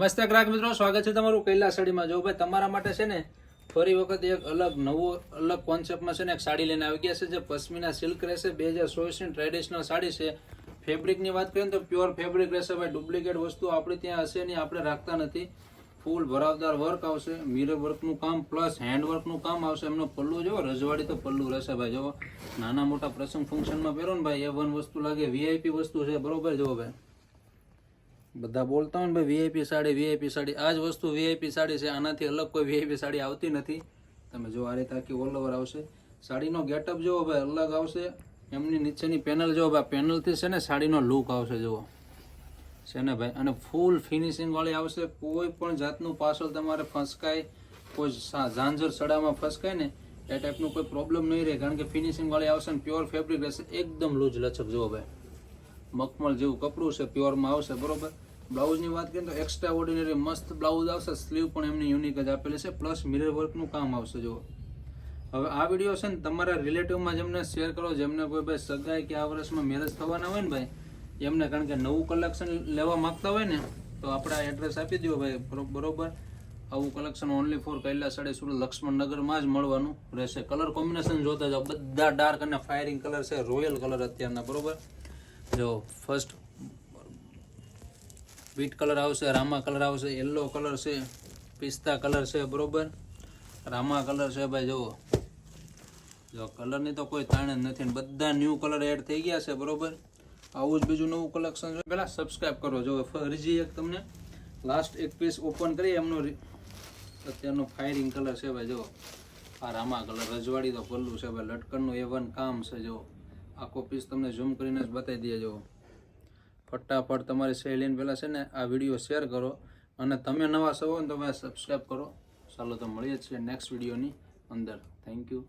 નમસ્તે ગ્રાહક મિત્રો, સ્વાગત છે તમારું કૈલાસ સાડીમાં જો ભાઈ તમારા માટે છે ને, ફરી વખત એક અલગ નવો, અલગ કોન્સેપ્ટમાં છે ને એક સાડી લઈને આવી ગયા છે, જે પશ્મિના સિલ્ક રહેશે. બે હજાર ચોવીસની ટ્રેડિશનલ સાડી છે. ફેબ્રિકની વાત કરીએ તો પ્યોર ફેબ્રિક રહેશે ભાઈ. ડુપ્લિકેટ વસ્તુ આપણે ત્યાં હશે નહીં, આપણે રાખતા નથી. ફૂલ ભરાવદાર વર્ક આવશે. મિરર વર્કનું કામ પ્લસ હેન્ડવર્કનું કામ આવશે. એમનો પલ્લુ જો રજવાડી તો પલ્લુ રહેશે ભાઈ જો નાના મોટા પ્રસંગ ફંક્શનમાં પહેરો ને ભાઈ, એ વન વસ્તુ લાગે વીઆઈપી વસ્તુ છે, બરોબર જુઓ ભાઈ. બધા બોલતા હોય ને ભાઈ વીઆઈપી સાડી વીઆઈપી સાડી. આ જ વસ્તુ વીઆઈપી સાડી છે. આનાથી અલગ કોઈ વીઆઈપી સાડી આવતી નથી. તમે જો આ રીતે આખી ઓલ ઓવર આવશે. સાડીનો ગેટઅપ જુઓ ભાઈ, અલગ આવશે. એમની નીચેની પેનલ જુઓ ભાઈ પેનલથી છે ને સાડીનો લુક આવશે, જુઓ. છે ને ભાઈ? અને ફૂલ ફિનિશિંગવાળી આવશે. કોઈ પણ જાતનું પાર્સલ તમારે ફસકાય, કોઈ ઝાંઝર સડામાં ફસકાય ને, એ ટાઈપનું કોઈ પ્રોબ્લેમ નહીં રહે. કારણ કે ફિનિશિંગવાળી આવશે ને પ્યોર ફેબ્રિક રહેશે. એકદમ લૂઝ લચક, જુઓ ભાઈ. મખમલ જેવું કપડું છે, પ્યોરમાં આવશે, બરોબર? બ્લાઉઝની વાત કરીએ તો એક્સ્ટ્રા ઓર્ડિનરી મસ્ત બ્લાઉઝ આવશે, સ્લીવ પણ એમની યુનિક જ આપેલી છે પ્લસ મિરર વર્કનું કામ આવશે, જુઓ. હવે આ વીડિયો છે ને તમારા રિલેટિવમાં જેમને શેર કરો, જેમને કોઈ ભાઈ સગાઈ કે આ વર્ષમાં મેરેજ થવાના હોય ને ભાઈ, એમને કારણ કે નવું કલેક્શન લેવા માગતા હોય ને, તો આપણે એડ્રેસ આપી દો ભાઈ બરોબર? આવું collection only for Kailas sari Surat લક્ષ્મણનગરમાં જ મળવાનું રહેશે. કલર કોમ્બિનેશન જોતા જાઓ, બધા ડાર્ક અને ફાયરિંગ કલર છે રોયલ કલર અત્યારના, બરોબર? જો ફર્સ્ટ બીટ કલર આવશે, રામા કલર આવશે યલો કલર છે, પિસ્તા કલર છે, બરોબર? રામા કલર છે ભાઈ, જુઓ. જો કલરની તો કોઈ તાણ જ નથી બધા ન્યૂ કલર એડ થઈ ગયા છે, બરોબર? આવું જ બીજું નવું કલેક્શન છે. પહેલાં સબસ્ક્રાઈબ કરો જો ફરીજી એક તમને લાસ્ટ એક પીસ ઓપન કરી એમનો અત્યારનો ફાયરિંગ કલર છે ભાઈ જો આ રામા કલર રજવાડી તો પલ્લું છે ભાઈ લટકનનું એ વન કામ છે જો આખો પીસ તમને ઝૂમ કરીને જ બતાવી દઈએ જો ફટાફટ તમારી સહેલીને પહેલાં છે ને આ વીડિયો શેર કરો અને તમે નવા સૌ ને તમે સબસ્ક્રાઈબ કરો. ચાલો તો મળીએ છીએ નેક્સ્ટ વિડીયોની અંદર. Thank you